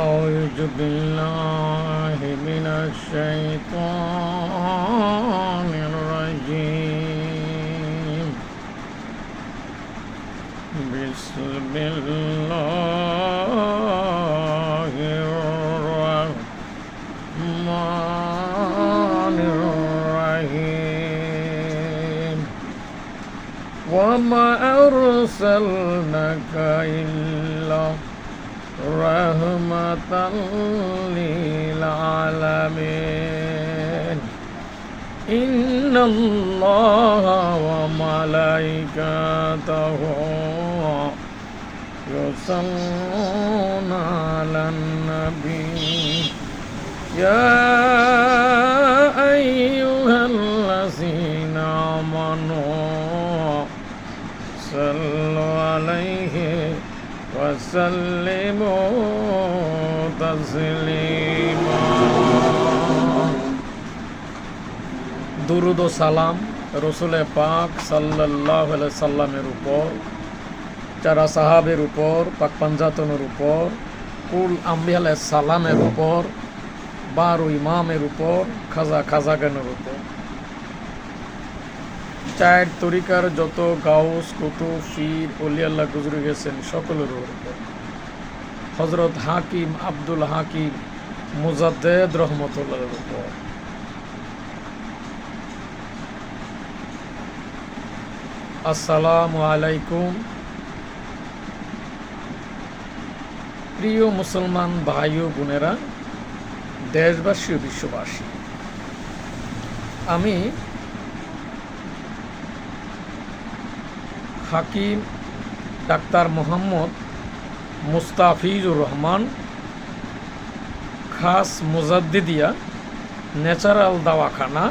أعوذ بالله من الشيطان الرجيم. بسم الله الرحمن الرحيم. وما أرسلناك إلا رحمة للعالمين إن الله وملائكته يصلون على النبي يا وسلموا تسليما দুরুদ ও সালাম রসুলে পাক সাল্লাহ সাল্লামের উপর যারা সাহাবের উপর পাক পাঞ্জাতনের উপর কুল আম্বি আলাহ সালামের উপর বারো ইমামের উপর খাজা খাজাগানের উপর চায়ের তরিকার যত গাউস, কুতুব ফির অলিয়াল্লাহ গুজরে গেছেন, সকলের উপর। হজরত হাকিম আব্দুল হাকিম মুজাদ্দেদ রহমতুল্লাহর উপর। আসসালামু আলাইকুম। প্রিয় মুসলমান ভাই ও বোনেরা, দেশবাসী ও বিশ্ববাসী, আমি হাকিম ডাক্তার মোহাম্মদ মুস্তাফিজুর রহমান, খাস মুজাদ্দিদিয়া, ন্যাচারাল দাওয়াখানা,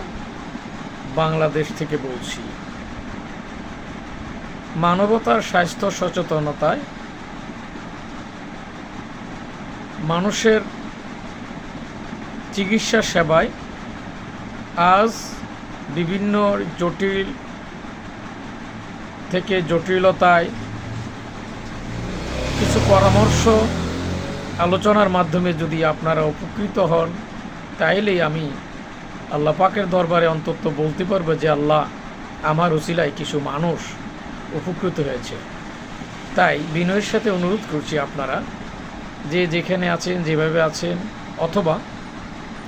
বাংলাদেশ থেকে বলছি। মানবতার স্বাস্থ্য সচেতনতায় মানুষের চিকিৎসা সেবায় আজ বিভিন্ন জটিল থেকে জটিলতায় কিছু পরামর্শ আলোচনার মাধ্যমে যদি আপনারা উপকৃত হন, তাইলেই আমি আল্লাহ পাকের দরবারে অন্তত বলতে পারব যে আল্লাহ আমার উসিলায় কিছু মানুষ উপকৃত হয়েছে। তাই বিনয়ের সাথে অনুরোধ করছি আপনারা যে যেখানে আছেন, যেভাবে আছেন, অথবা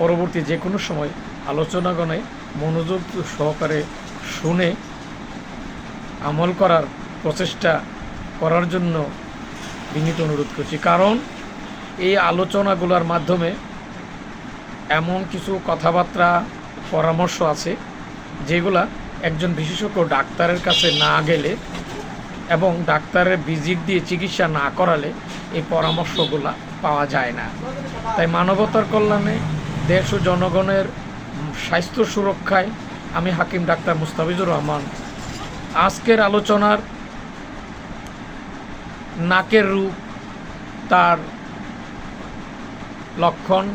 পরবর্তী যে কোনো সময় আলোচনাগণে মনোযোগ সহকারে শুনে আমল করার প্রচেষ্টা করার জন্য বিনীত অনুরোধ করছি। কারণ এই আলোচনাগুলোর মাধ্যমে এমন কিছু কথাবার্তা, পরামর্শ আছে, যেগুলা একজন বিশেষজ্ঞ ডাক্তারের কাছে না গেলে এবং ডাক্তারের ভিজিট দিয়ে চিকিৎসা না করালে এই পরামর্শগুলা পাওয়া যায় না। তাই মানবতার কল্যাণে দেশ ও জনগণের স্বাস্থ্য সুরক্ষায় আমি হাকিম ডাক্তার মুস্তাফিজুর রহমান আজকের আলোচনার নাকের রূপ, তার লক্ষণ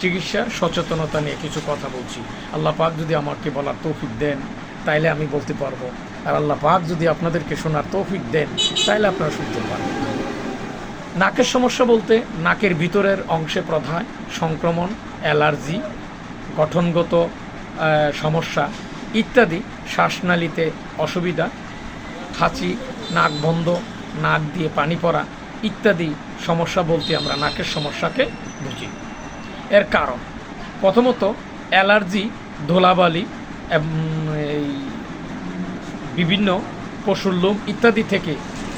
চিকিৎসা সচেতনতা নিয়ে কিছু কথা বলছি। আল্লাহ পাক যদি আমাকে বলার তৌফিক দেন, তাইলে আমি বলতে পারব। আর আল্লাহ পাক যদি আপনাদেরকে শোনার তৌফিক দেন, তাইলে আপনারা শুনতে পারবেন। নাকের সমস্যা বলতে নাকের ভিতরের অংশে প্রধান সংক্রমণ, অ্যালার্জি, গঠনগত সমস্যা। ইত্যাদি। শ্বাসনালীতে অসুবিধা, খাঁচি, নাক বন্ধ, নাক দিয়ে পানি পড়া ইত্যাদি সমস্যা বলতে আমরা নাকের সমস্যাকে বুঝি। এর কারণ, প্রথমত অ্যালার্জি, ধোলাবালি এই বিভিন্ন পশুর লোম ইত্যাদি থেকে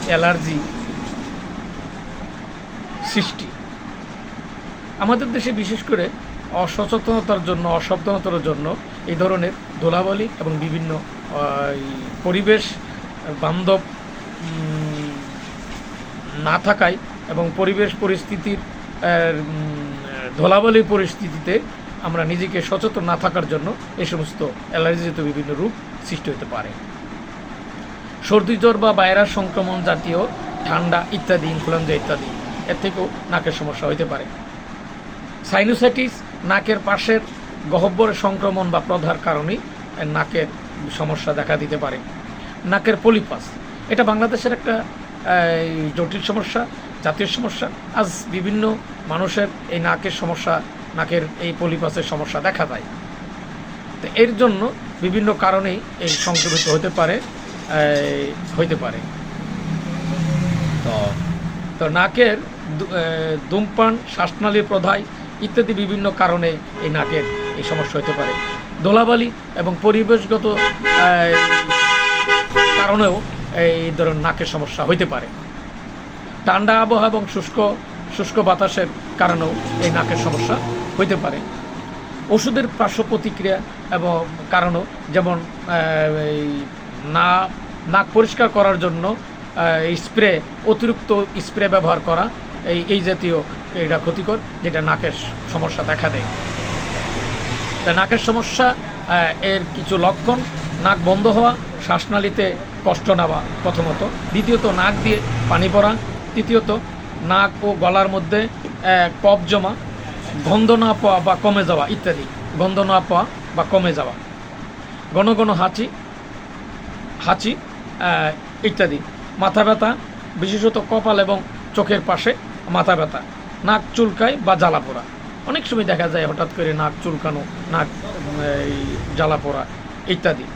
অ্যালার্জি সৃষ্টি। আমাদের দেশে বিশেষ করে অসচেতনতার জন্য, অসাবধানতার জন্য এই ধরনের ধোলাবালি এবং বিভিন্ন পরিবেশ, বান্ধব না থাকায় এবং পরিবেশ পরিস্থিতির ধোলাবালির পরিস্থিতিতে আমরা নিজেকে সচেতন না থাকার জন্য এ সমস্ত অ্যালার্জিত বিভিন্ন রূপ সৃষ্টি হতে পারে। সর্দি জ্বর বা ভাইরাস সংক্রমণ জাতীয় ঠান্ডা ইত্যাদি, ইনফ্লুয়েঞ্জা ইত্যাদি, এর থেকেও নাকের সমস্যা হতে পারে। সাইনোসাইটিস নাকের পাশের গহব্বরের সংক্রমণ বা প্রধার কারণেই নাকের সমস্যা দেখা দিতে পারে। নাকের পলিপাস এটা বাংলাদেশের একটা জটিল সমস্যা, জাতীয় সমস্যা। আজ বিভিন্ন মানুষের এই নাকের সমস্যা, নাকের এই পলিপাসের সমস্যা দেখা যায় তো এর জন্য বিভিন্ন কারণেই এই সংক্রমিত হতে পারে হইতে পারে। তো তো নাকের ধূমপান শ্বাসনালীর প্রধায় ইত্যাদি বিভিন্ন কারণে এই নাকের এই সমস্যা হতে পারে। ধোলাবালি এবং পরিবেশগত কারণেও এই ধরনের নাকের সমস্যা হইতে পারে। ঠান্ডা আবহাওয়া এবং শুষ্ক শুষ্ক বাতাসের কারণেও এই নাকের সমস্যা হইতে পারে। ওষুধের পার্শ্ব প্রতিক্রিয়া এবং কারণও যেমন না, নাক পরিষ্কার করার জন্য স্প্রে, অতিরিক্ত স্প্রে ব্যবহার করা, এই এই জাতীয় এটা ক্ষতিকর, যেটা নাকের সমস্যা দেখা দেয়। তা নাকের সমস্যা এর কিছু লক্ষণ, নাক বন্ধ হওয়া, শ্বাসনালীতে কষ্ট নেওয়া প্রথমত। দ্বিতীয়ত, নাক দিয়ে পানি পড়া। তৃতীয়ত, নাক ও গলার মধ্যে কফ জমা, গন্ধ না পাওয়া বা কমে যাওয়া ইত্যাদি। গন্ধ না পাওয়া বা কমে যাওয়া। ঘন ঘন হাঁচি হাঁচি ইত্যাদি। মাথা ব্যথা, বিশেষত কপাল এবং চোখের পাশে মাথা ব্যথা। নাক চুলকায় বা জ্বালা পোড়া। অনেক সময় দেখা যায় হঠাৎ করে নাক চুলকানো, নাক, এই, জ্বালা পোড়া ইত্যাদি।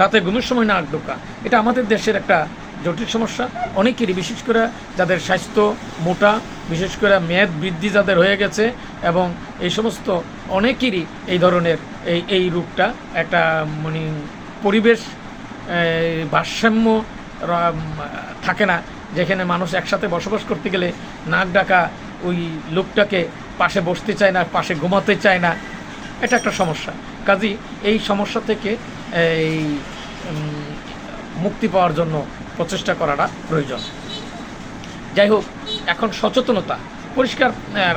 রাতে ঘুমের সময় নাক ঢোকা। এটা আমাদের দেশের একটা জটিল সমস্যা। অনেকেরই, বিশেষ করে যাদের স্বাস্থ্য মোটা, বিশেষ করে মেদ বৃদ্ধি যাদের হয়ে গেছে এবং এই সমস্ত অনেকেরই এই ধরনের এই এই রোগটা একটা মানে পরিবেশ ভারসাম্য থাকে না। যেখানে মানুষ একসাথে বসবাস করতে গেলে নাক ডাকা ওই লোকটাকে পাশে বসতে চায় না, পাশে ঘুমাতে চায় না, এটা একটা সমস্যা। কাজী, এই সমস্যা থেকে এই মুক্তি পাওয়ার জন্য প্রচেষ্টা করাটা প্রয়োজন। যাই হোক, এখন সচেতনতা, পরিষ্কার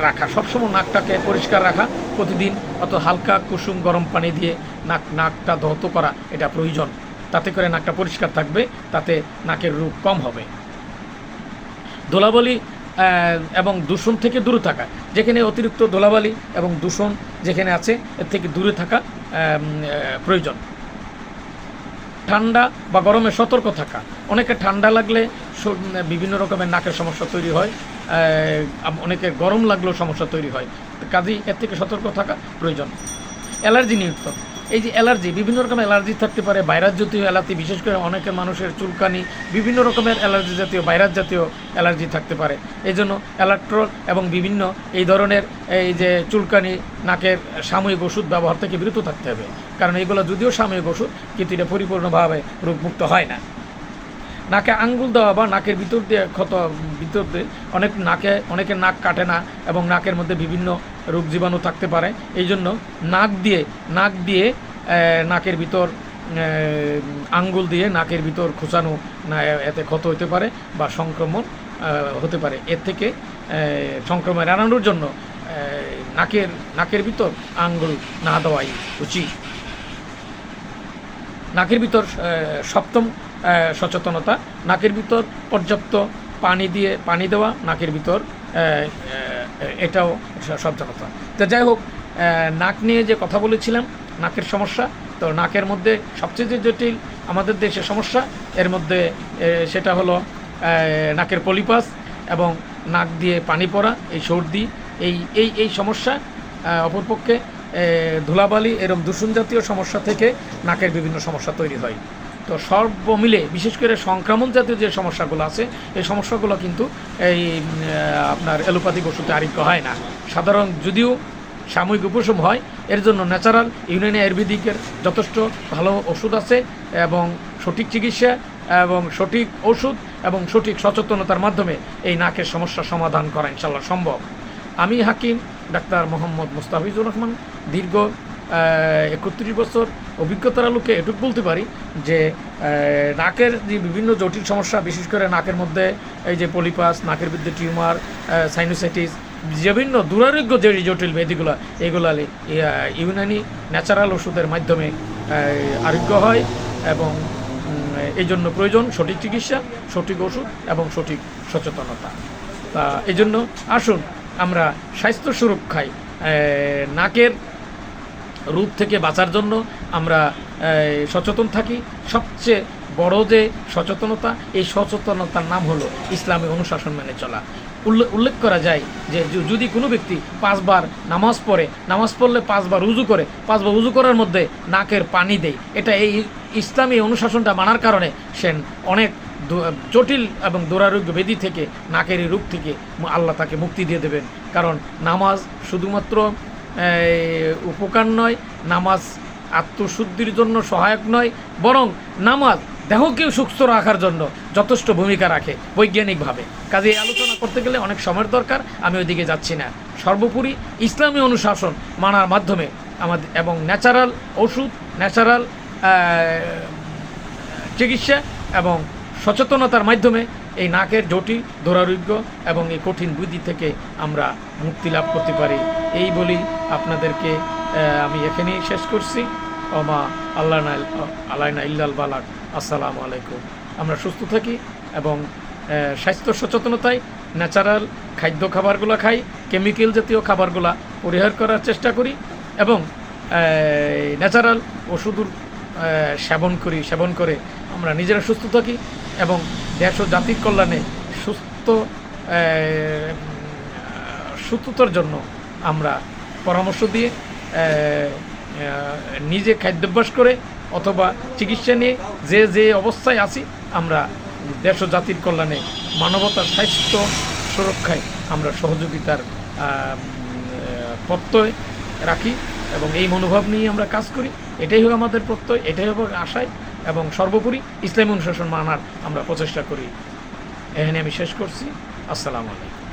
রাখা, সবসময় নাকটাকে পরিষ্কার রাখা, প্রতিদিন অত হালকা কুসুম গরম পানি দিয়ে নাক, নাকটা ধৌত করা, এটা প্রয়োজন। তাতে করে নাকটা পরিষ্কার থাকবে, তাতে নাকের রোগ কম হবে। ধুলাবালি এবং দূষণ থেকে দূরে থাকা, যেখানে অতিরিক্ত ধুলাবালি এবং দূষণ যেখানে আছে, এর থেকে দূরে থাকা প্রয়োজন। ঠান্ডা বা গরমে সতর্ক থাকা। অনেকে ঠান্ডা লাগলে বিভিন্ন রকমের নাকের সমস্যা তৈরি হয় অনেকে গরম লাগলেও সমস্যা তৈরি হয়। কাজেই এর থেকে সতর্ক থাকা প্রয়োজন। অ্যালার্জি নিয়ন্ত্রণ। এই যে অ্যালার্জি, বিভিন্ন রকম অ্যালার্জি থাকতে পারে, ভাইরাস জাতীয় অ্যালার্জি, বিশেষ করে অনেকের মানুষের চুলকানি, বিভিন্ন রকমের অ্যালার্জি জাতীয়, ভাইরাস জাতীয় অ্যালার্জি থাকতে পারে। এই জন্য অ্যালার্ট্রল এবং বিভিন্ন এই ধরনের এই যে চুলকানি, নাকের সাময়িক ওষুধ ব্যবহার থেকে বিরত থাকতে হবে। কারণ এগুলো যদিও সাময়িক ওষুধ, কিন্তু এটা পরিপূর্ণভাবে রোগমুক্ত হয় না। নাকে আঙ্গুল দেওয়া বা নাকের ভিতর দিয়ে ক্ষত, ভিতর দিয়ে অনেক নাকে অনেকের নাক কাটে না এবং নাকের মধ্যে বিভিন্ন রোগ জীবাণু থাকতে পারে। এই জন্য নাক দিয়ে নাক দিয়ে নাকের ভিতর আঙ্গুল দিয়ে নাকের ভিতর খোঁচানো না, এতে ক্ষত হতে পারে বা সংক্রমণ হতে পারে। এর থেকে সংক্রমণ এড়ানোর জন্য নাকের নাকের ভিতর আঙ্গুল না দেওয়াই উচিত। নাকের ভিতর সপ্তম সচেতনতা, নাকের ভিতর পর্যাপ্ত পানি দিয়ে পানি দেওয়া, নাকের ভিতর এটাও সচেতনতা। তো যাই হোক নাক নিয়ে যে কথা বলেছিলাম, নাকের সমস্যা, তো নাকের মধ্যে সবচেয়ে যে জটিল আমাদের দেশে সমস্যা, এর মধ্যে সেটা হলো নাকের পলিপাস এবং নাক দিয়ে পানি পড়া, এই সর্দি, এই এই এই সমস্যা অপরপক্ষে ধুলাবালি এরম দূষণ জাতীয় সমস্যা থেকে নাকের বিভিন্ন সমস্যা তৈরি হয়। তো সর্ব মিলে, বিশেষ করে সংক্রমণ জাতীয় যে সমস্যাগুলো আছে, এই সমস্যাগুলো কিন্তু এই আপনার এলোপ্যাথিক ওষুধে আরোগ্য হয় না। সাধারণ যদিও সাময়িক উপশম হয়, এর জন্য ন্যাচারাল ইউনানি আয়ুর্বেদিকের যথেষ্ট ভালো ওষুধ আছে এবং সঠিক চিকিৎসা এবং সঠিক ওষুধ এবং সঠিক সচেতনতার মাধ্যমে এই নাকের সমস্যা সমাধান করা ইনশাল্লাহ সম্ভব। আমি হাকিম, ডাক্তার মোহাম্মদ মুস্তাফিজুর রহমান, দীর্ঘ একত্রিশ বছর অভিজ্ঞতার আলোকে এটুকু বলতে পারি যে নাকের যে বিভিন্ন জটিল সমস্যা, বিশেষ করে নাকের মধ্যে এই যে পলিপাস, নাকের মধ্যে টিউমার সাইনোসাইটিস বিভিন্ন দুরারোগ্য যে জটিল ব্যাধিগুলো, এগুলো ইউনানি ন্যাচারাল ওষুধের মাধ্যমে আরোগ্য হয় এবং এই জন্য প্রয়োজন সঠিক চিকিৎসা, সঠিক ওষুধ এবং সঠিক সচেতনতা। তা এই জন্য আসুন আমরা স্বাস্থ্য সুরক্ষায় নাকের রূপ থেকে বাঁচার জন্য আমরা সচেতন থাকি। সবচেয়ে বড় যে সচেতনতা, এই সচেতনতার নাম হলো ইসলামী অনুশাসন মেনে চলা। উল্লে- উল্লেখ করা যায় যে যদি কোনো ব্যক্তি পাঁচবার নামাজ পড়ে, নামাজ পড়লে পাঁচবার উজু করে, পাঁচবার উজু করার মধ্যে নাকের পানি দেয়, এটা এই ইসলামী অনুশাসনটা মানার কারণে সে অনেক জটিল এবং দুরারোগ্য বেদি থেকে, নাকের এই রোগ থেকে আল্লাহ তাকে মুক্তি দিয়ে দেবেন। কারণ নামাজ শুধুমাত্র উপকার নয়, নামাজ আত্মশুদ্ধির জন্য সহায়ক নয়, বরং নামাজ দেহকে সুস্থ রাখার জন্য যথেষ্ট ভূমিকা রাখে বৈজ্ঞানিকভাবে। কাজে আলোচনা করতে গেলে অনেক সময়ের দরকার, আমি ওইদিকে যাচ্ছি না। সর্বোপরি ইসলামী অনুশাসন মানার মাধ্যমে আমাদের, এবং ন্যাচারাল ওষুধ, ন্যাচারাল চিকিৎসা এবং সচেতনতার মাধ্যমে এই নাকের জটিল দুরারোগ্য এবং এই কঠিন বুদ্ধি থেকে আমরা মুক্তি লাভ করতে পারি। এই বলি আপনাদেরকে আমি এখানেই শেষ করছি। ওমা আল্লাহ আল্লাহ ইল্লাল বালাক। আসসালামু আলাইকুম। আমরা সুস্থ থাকি এবং স্বাস্থ্য সচেতনতায় ন্যাচারাল খাদ্য খাবারগুলো খাই, কেমিক্যাল জাতীয় খাবারগুলো পরিহার করার চেষ্টা করি এবং ন্যাচারাল ওষুধ সেবন করি, সেবন করে আমরা নিজেরা সুস্থ থাকি। এবং দেশ ও জাতির কল্যাণে সুস্থ সুস্থতার জন্য আমরা পরামর্শ দিয়ে নিজে খাদ্যাভ্যাস করে অথবা চিকিৎসা নিয়ে যে যে অবস্থায় আছি, আমরা দেশ ও জাতির কল্যাণে মানবতার স্বাস্থ্য সুরক্ষায় আমরা সহযোগিতার প্রত্যয় রাখি এবং এই মনোভাব নিয়ে আমরা কাজ করি। এটাই হোক আমাদের প্রত্যয়, এটাই হোক আশায় এবং সর্বোপরি ইসলামী অনুশাসন মানার আমরা প্রচেষ্টা করি। এখানে আমি শেষ করছি। আসসালামু আলাইকুম।